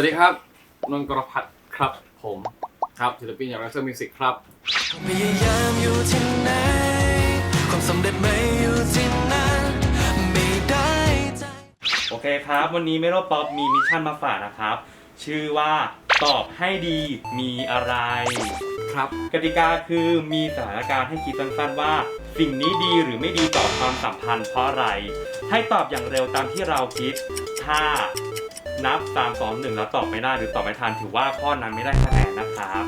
วัสดีครับนนท์กรพัฒน์ครับผมครับศิลปินอย่างไรเซอร์มิวสิกครับพยายามอยู่ที่ไหนความสำเร็จไม่อยู่ที่นั่นไม่ได้ใจโอเคครับ วันนี้เมโลป๊อปมีมิชชั่นมาฝากนะครับ ชื่อว่าตอบให้ดีมีอะไร ครับ กติกาคือมีสถานการณ์ให้คิดสั้นๆว่า สิ่งนี้ดีหรือไม่ดีต่อความสัมพันธ์เพราะอะไร ให้ตอบอย่างเร็วตามที่เราคิด ถ้า นับ 3 2 1 แล้วตอบไม่ได้หรือตอบไม่ทันถือว่าข้อนั้นไม่ได้คะแนนนะครับ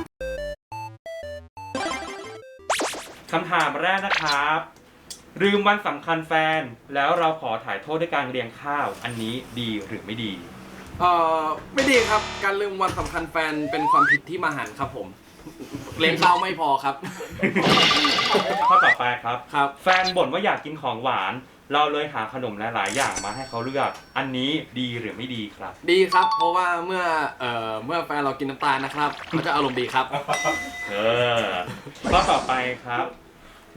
คำถามแรกนะครับลืมวันสำคัญแฟน แล้วเราขอถ่ายโทษด้วยการเลี้ยงข้าว อันนี้ดีหรือไม่ดี เอ่อไม่ดีครับการลืมวันสำคัญแฟนเป็นความผิดที่มหันต์ครับผมเลี้ยงข้าวไม่พอครับ ข้อต่อไปครับ ครับ แฟนบ่นว่าอยากกินของหวาน เราเลยหาขนมหลาย ๆ อย่างมาให้เขาเลือก อันนี้ดีหรือไม่ดีครับ ดีครับ เพราะว่าเมื่อเอ่อเมื่อแฟนเรากินน้ำตาลนะครับเขาจะอารมณ์ดีครับ เออข้อต่อไปครับ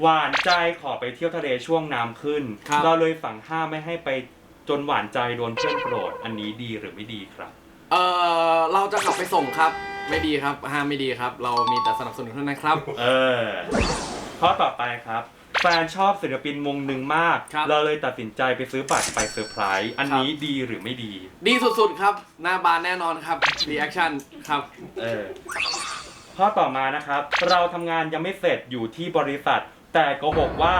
หวานใจขอไปเที่ยวทะเลช่วงน้ำขึ้น ครับ เราเลยสั่งห้ามไม่ให้ไปจนหวานใจโดนเพื่อนโกรธ อันนี้ดีหรือไม่ดีครับ เอ่อเราจะขับไปส่งครับ ไม่ดีครับห้ามไม่ดีครับ เรามีแต่สนับสนุนเท่านั้นครับ เออข้อต่อไปครับ แฟนชอบศิลปินวงหนึ่งมาก ครับ เราเลยตัดสินใจไปซื้อบัตรไปเซอร์ไพรส์อันนี้ดีหรือไม่ดี ดีสุดๆครับ หน้าบานแน่นอนครับรีแอคชั่นครับ เออข้อต่อมานะครับ เราทำงานยังไม่เสร็จอยู่ที่บริษัท แต่โกหกว่า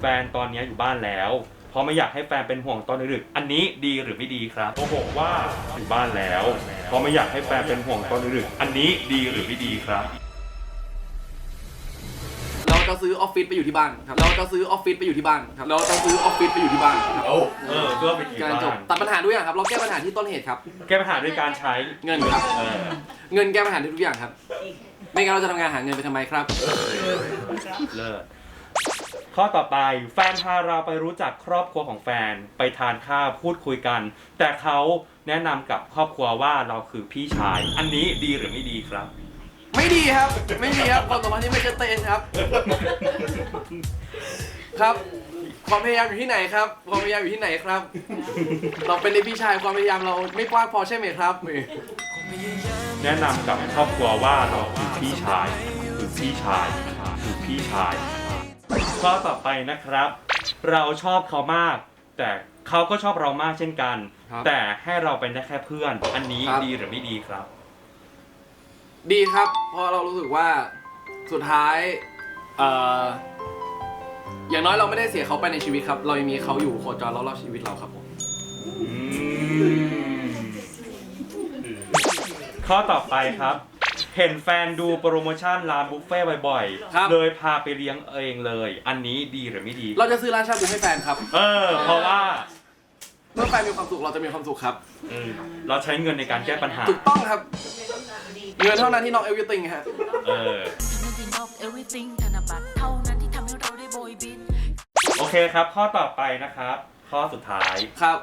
แฟนตอนนี้อยู่บ้านแล้ว เพราะไม่อยากให้แฟนเป็นห่วงตอนดึกๆอันนี้ดีหรือไม่ดีครับโกหกว่าอยู่บ้านแล้ว เพราะไม่อยากให้แฟนเป็นห่วงตอนดึกๆอันนี้ดีหรือไม่ดีครับเรา จะซื้อออฟฟิศไปอยู่ที่บ้านครับเราจะซื้อออฟฟิศไปอยู่ที่บ้านครับเราจะซื้อออฟฟิศไปอยู่ที่บ้านครับเออเพื่อไปที่การจบบ้านตัดปัญหาด้วยอย่างครับ เราแก้ปัญหาที่ต้นเหตุครับ แก้ปัญหาด้วยการใช้ เงินครับ เออ เงินแก้ปัญหาได้ทุกอย่างครับ ไม่งั้นเราจะทำงานหาเงินไปทำไมครับ เลิศข้อต่อไปแฟนพาเราไปรู้จักครอบครัวของแฟนไปทานข้าวพูดคุยกัน แต่เขาแนะนำกับครอบครัวว่าเราคือพี่ชาย อันนี้ดีหรือไม่ดีครับ ไม่ดีครับ ไม่ดีครับความสัมพันธ์นี้ไม่ชัดเจนครับ ครับ ความพยายามอยู่ที่ไหนครับ ความพยายามอยู่ที่ไหนครับ เราเป็นในพี่ชายความพยายามเราไม่กว้างพอใช่ไหมครับแนะนำกับครอบครัวว่าเราคือพี่ชายคือพี่ชายคือพี่ชายข้อต่อไปนะครับ เราชอบเขามาก แต่เขาก็ชอบเรามากเช่นกัน ครับแต่ให้เราเป็นได้แค่เพื่อน อันนี้ครับ ดีหรือไม่ดีครับ ดีครับ เพราะเรารู้สึกว่าสุดท้ายเอ่ออย่างน้อยเราไม่ได้เสียเขาไปในชีวิตครับ เรายังมีเขาอยู่โคจรรอบๆชีวิตเราครับผม ข้อต่อไปครับ เห็นแฟนดูโปรโมชั่นร้านบุฟเฟ่ต์บ่อยครับ ๆ เลยพาไปเลี้ยงเองเลย อันนี้ดีหรือไม่ดี เราจะซื้อร้านชาบูให้แฟนครับ เออ เพราะว่าเมื่อแฟนมีความสุขเราจะมีความสุขครับเออเราใช้เงินในการแก้ปัญหา ถูกต้องครับ เงินเท่านั้นที่น้องเอลวิติงฮะ เออ Nothing of everything ธนบัตรเท่านั้นที่ทำให้เราได้โบยบิน โอเคครับ ข้อต่อไปนะครับ ข้อสุดท้าย ครับ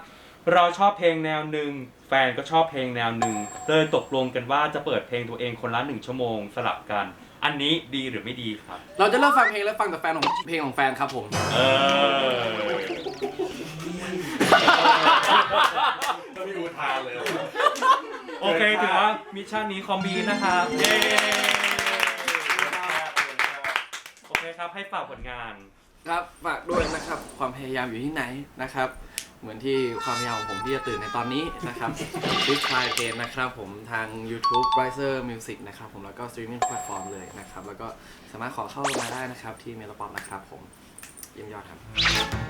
เราชอบเพลงแนวหนึ่ง แฟนก็ชอบเพลงแนวหนึ่ง เลยตกลงกันว่าจะเปิดเพลงตัวเองคนละหนึ่งชั่วโมงสลับกัน อันนี้ดีหรือไม่ดีครับ เราจะเลิกฟังเพลงและฟังแต่แฟนของเพลงของแฟนครับผม เออ ไม่มีอุทานเลย โอเคถือว่ามิชชั่นนี้คอมบีนะครับเย้โอเคครับให้ฝากผลงาน ครับฝากด้วยนะครับความพยายามอยู่ที่ไหนนะครับ เหมือนที่ความพยายามของผมที่จะตื่นในตอนนี้นะครับดิสคลายเกมนะครับผมทาง YouTube Riser Music นะครับผมแล้วก็ streaming platform เลยนะครับ แล้วก็สามารถขอเข้ามาได้นะครับที่เมลป๊อปนะครับผมเยี่ยมยอดครับ